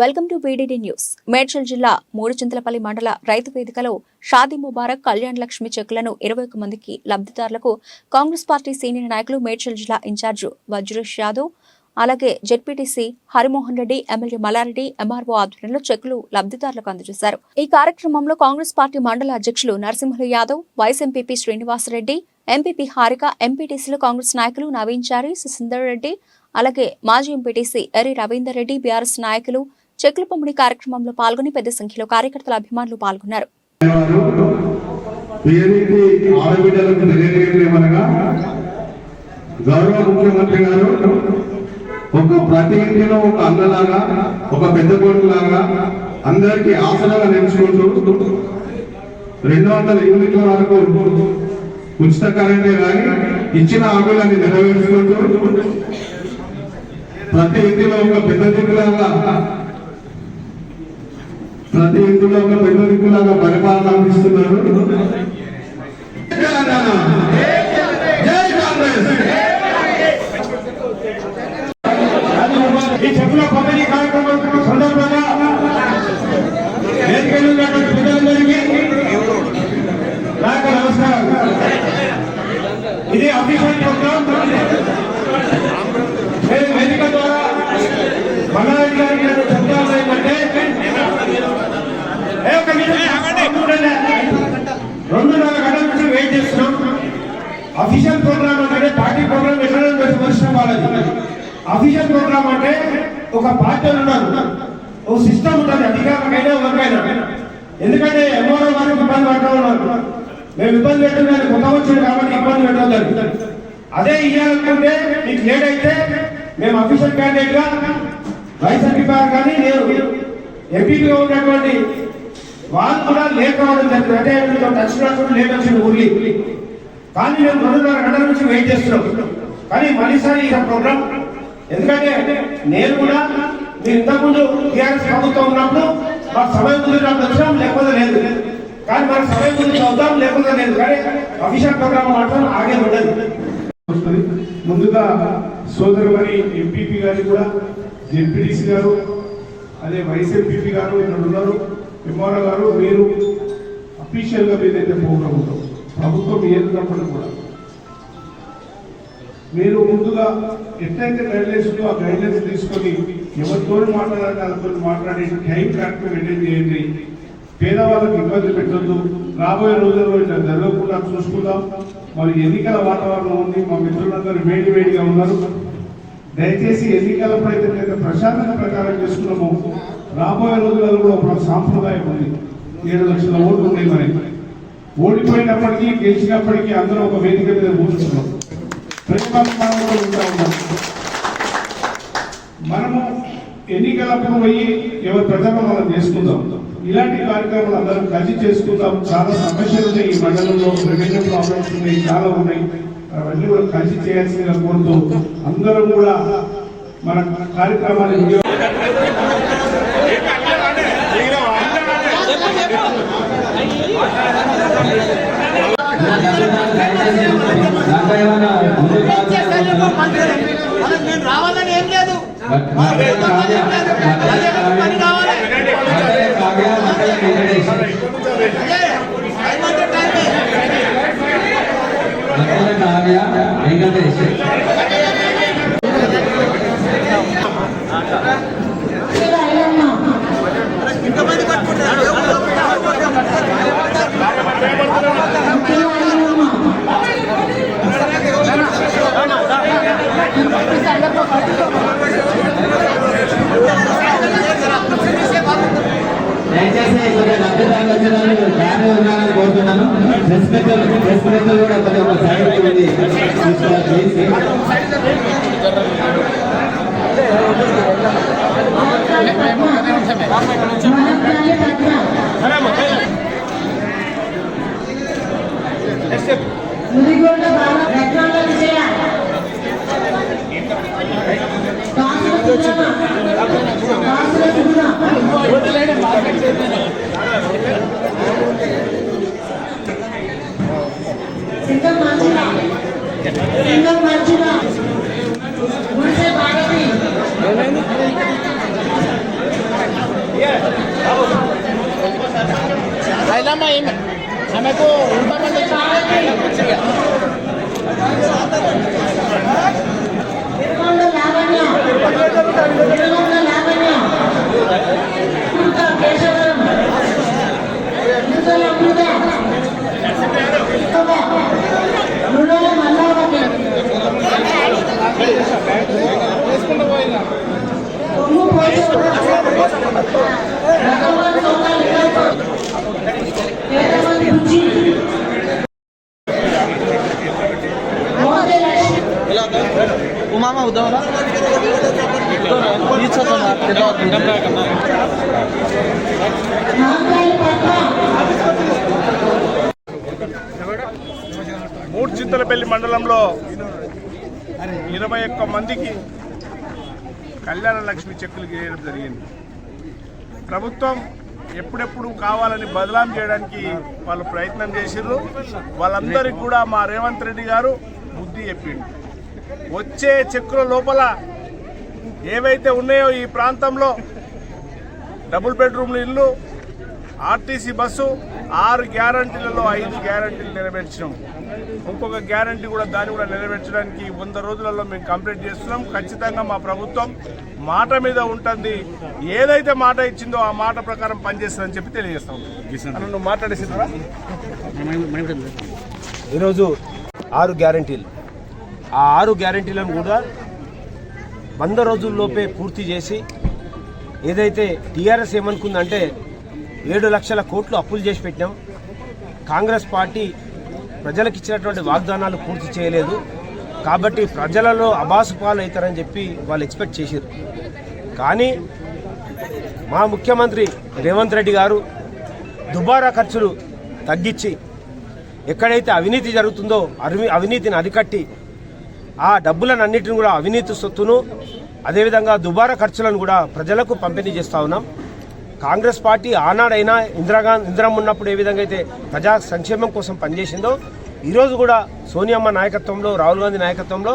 Welcome to VDD news. Medchal జిల్లా మూడుచింతలపల్లి మండల రైతు వేదికలో షాదీ ముబారక్ కళ్యాణ్ లక్ష్మి చెక్కులను ఇరవై ఒక్క మందికి లబ్ధిదారులకు కాంగ్రెస్ పార్టీ సీనియర్ నాయకులు మేడ్చల్ జిల్లా ఇన్ఛార్జ్ వజ్రేష్ యాదవ్ అలాగే ZPTC Harimohan Reddy MLA Mallareddy MRO ఆధ్వర్యంలో చెక్కులు లబ్ధిదారులకు అందజేశారు. ఈ కార్యక్రమంలో కాంగ్రెస్ పార్టీ మండల అధ్యక్షులు Narasimhulu Yadav vice MPP Srinivasareddy MPP Harika ఎంపీటీసీలు కాంగ్రెస్ నాయకులు నవీన్ చారి సుసిందర్ రెడ్డి అలాగే మాజీ ఎంపీటీసీ ఎర్రి రవీందర్ రెడ్డి బీఆర్ఎస్ నాయకులు చెక్కుల పంపిణీ కార్యక్రమంలో పాల్గొని పెద్ద సంఖ్యలో కార్యకర్తల అభిమానులు పాల్గొన్నారు. గౌరవ ముఖ్యమంత్రి గారు ఒక ప్రతి ఇంటిలో ఒక అన్నలాగా ఒక పెద్ద కొడుకులాగా అందరికీ ఆసరాగా నేర్చుకుంటూ రెండు వందల యూనిట్ల వరకు ఉచిత కరెంటే కానీ ఇచ్చిన హామీలన్నీ నెరవేర్చుకుంటూ ప్రతి ఇంటిలో ఒక పెద్ద దిగులాగా ప్రతి ఇంటిలో ఒక పెద్ద దిక్కులాగా పరిపాలన అందిస్తున్నారు. తెలంగాణ జై ఈ చెప్పుల పంపిణీ కార్యక్రమం సందర్భంగా వేదికలు ఉన్నటువంటి ప్రజలందరికీ నా యొక్క నమస్కారం ఇది అఫీషియల్ ప్రోగ్రామ్ నేను వేదిక ద్వారా మల్లారెడ్డి గారికి నేను చెప్తాను ఏంటంటే ఏ ఒక్క నిమిషం ఉండండి. రెండున్నర గంటల నుంచి వెయిట్ చేస్తున్నాం అఫీషియల్ ప్రోగ్రామ్ అంటే పార్టీ ప్రోగ్రామ్ ఎక్కడ వచ్చిన వాళ్ళది. అఫీషియల్ ప్రోగ్రామ్ అంటే ఒక పార్టీ ఉన్నారు ఒక సిస్టమ్ ఉంటుంది అధికారులకైనా ఎవరికైనా. ఎందుకంటే ఎంఓరో వారికి ఇబ్బంది పడుతూ ఉన్నారు. మేము ఇబ్బంది పెట్టడం కొత్త వచ్చింది కాబట్టి ఇబ్బంది పెట్టడం జరుగుతుంది అదే ఇవ్వాలనుకుంటే మీకు లేట్ అయితే మేము అఫీషియల్ క్యాండిడేట్గా వైస్ ఎంపీఆర్ కానీ నేను ఎంపీగా ఉన్నటువంటి వాళ్ళు కూడా లేట్ అవ్వడం జరిగింది. అంటే టచ్ రాకుండా లేట్ వచ్చింది ఊర్లీ కానీ మేము రెండున్నర గంటల నుంచి వెయిట్ చేస్తున్నాం. కానీ మళ్ళీసారి ఇక ప్రోగ్రామ్ ఎందుకంటే నేను కూడా మీరు ఇంతకుముందు టీఆర్ఎస్ ప్రభుత్వం ఉన్నప్పుడు మాకు సమయం కుదిరినప్పుడు వచ్చినాం లేకపోతే లేదు. కానీ మన సమయం గురించి అవుతాం లేకపోతే లేదు. కానీ అఫీషియల్ ప్రోగ్రామ్ మాత్రం ఆగే ఉండదు. ముందుగా సోదరుమణి ఎంపీపీ గారు కూడా జెడ్పీటీసీ గారు అదే వైస్ ఎంపీపీ గారు ఇక్కడ ఉన్నారు ఎంఆర్ఓ గారు మీరు అఫీషియల్గా మీదైతే ప్రోగ్రామ్ ఉందో. ప్రభుత్వం ఏదైనప్పుడు కూడా. మీరు ముందుగా ఎట్లయితే గైడ్లైన్స్ ఆ గైడ్లైన్స్ తీసుకొని ఎవరితో మాట్లాడాలి వాళ్ళతో మాట్లాడి టైం కరెక్ట్గా మెయింటైన్ చేయండి. పేదవాళ్ళకి ఇబ్బంది పెట్టద్దు. రాబోయే రోజుల్లో ఇట్లా జరగకుండా చూసుకుందాం. మరి ఎన్నికల వాతావరణం ఉంది. మా మిత్రులందరూ వేడి వేడిగా ఉన్నారు. దయచేసి ఎన్నికలప్పుడు అయితే ప్రశాంతత ప్రకారం చేసుకున్నాము. రాబోయే రోజులలో కూడా ఒక సాంప్రదాయం ఉంది. ఏడు లక్షల ఓట్లు ఉన్నాయి మరి. ఓడిపోయినప్పటికీ గెలిచినప్పటికీ అందరూ ఒక వేదిక మీద కూర్చున్నాం. ప్రేమాభిమానంతో ఉంటా ఉన్నాం. మనము ఎన్నికలప్పుడు పోయి ఎవరి ప్రచారం మనం చేసుకుందాం. ఇలాంటి కార్యక్రమాలు అందరం కలిసి చేసుకుందాం. చాలా సమస్యలు ఉన్నాయి ఈ మండలంలో రెవెన్యూ ప్రాబ్లమ్స్ ఉన్నాయి చాలా ఉన్నాయి. అవన్నీ కూడా కలిసి చేయాల్సిందిగా కోరుతూ అందరం కూడా మన కార్యక్రమాన్ని నేను రావాలని ఏం లేదు పని కావాలి వెంకటేష్. కోరుతున్నాను ప్రెస్ మిత్రులు ప్రెస్ కూడా కొద్దిగా ఒక సైడ్ ఉంది ముదిగొండ బాల రత్నాల విజయ కాసుల సుగుణ కాసుల సుగుణ అమ్మా ఏమి ఆమెకు లావణ్య. లావణ్య. మూడు చింతలపల్లి మండలంలో ఇరవై ఒక్క మందికి కళ్యాణ లక్ష్మి చెక్కులు గీయడం జరిగింది. ప్రభుత్వం ఎప్పుడెప్పుడు కావాలని బదలాం చేయడానికి వాళ్ళు ప్రయత్నం చేసిర్రు. వాళ్ళందరికీ కూడా మా రేవంత్ రెడ్డి గారు బుద్ధి చెప్పిండు. వచ్చే చెక్కుల లోపల ఏవైతే ఉన్నాయో ఈ ప్రాంతంలో డబుల్ బెడ్రూమ్ల ఇల్లు ఆర్టీసీ బస్సు ఆరు గ్యారంటీలలో ఐదు గ్యారంటీలు నెరవేర్చినాం. ఇంకొక గ్యారంటీ కూడా దాన్ని కూడా నెరవేర్చడానికి వంద రోజులలో మేము కంప్లీట్ చేస్తున్నాం. ఖచ్చితంగా మా ప్రభుత్వం మాట మీద ఉంటుంది. ఏదైతే మాట ఇచ్చిందో ఆ మాట ప్రకారం పనిచేస్తుందని చెప్పి తెలియజేస్తాం. అన్న, నువ్వు మాట్లాడేసినారా ఈరోజు ఆరు గ్యారంటీలు. ఆ ఆరు గ్యారంటీలను కూడా వంద రోజుల్లోపే పూర్తి చేసి ఏదైతే టీఆర్ఎస్ ఏమనుకుందంటే ఏడు లక్షల కోట్లు అప్పులు చేసి పెట్టాం కాంగ్రెస్ పార్టీ ప్రజలకు ఇచ్చినటువంటి వాగ్దానాలు పూర్తి చేయలేదు. కాబట్టి ప్రజలలో అబాసు పాలు అవుతారని చెప్పి వాళ్ళు ఎక్స్పెక్ట్ చేశారు. కానీ మా ముఖ్యమంత్రి రేవంత్ రెడ్డి గారు దుబారా ఖర్చులు తగ్గించి ఎక్కడైతే అవినీతి జరుగుతుందో అవి అవినీతిని అరికట్టి ఆ డబ్బులను అన్నింటిని కూడా అవినీతి సొత్తును అదేవిధంగా దుబారా ఖర్చులను కూడా ప్రజలకు పంపిణీ చేస్తా ఉన్నాం. కాంగ్రెస్ పార్టీ ఆనాడైనా ఇందిరాగాంధీ ఇంద్రం ఉన్నప్పుడు ఏ విధంగా అయితే ప్రజా సంక్షేమం కోసం పనిచేసిందో ఈరోజు కూడా సోనియమ్మ నాయకత్వంలో రాహుల్ గాంధీ నాయకత్వంలో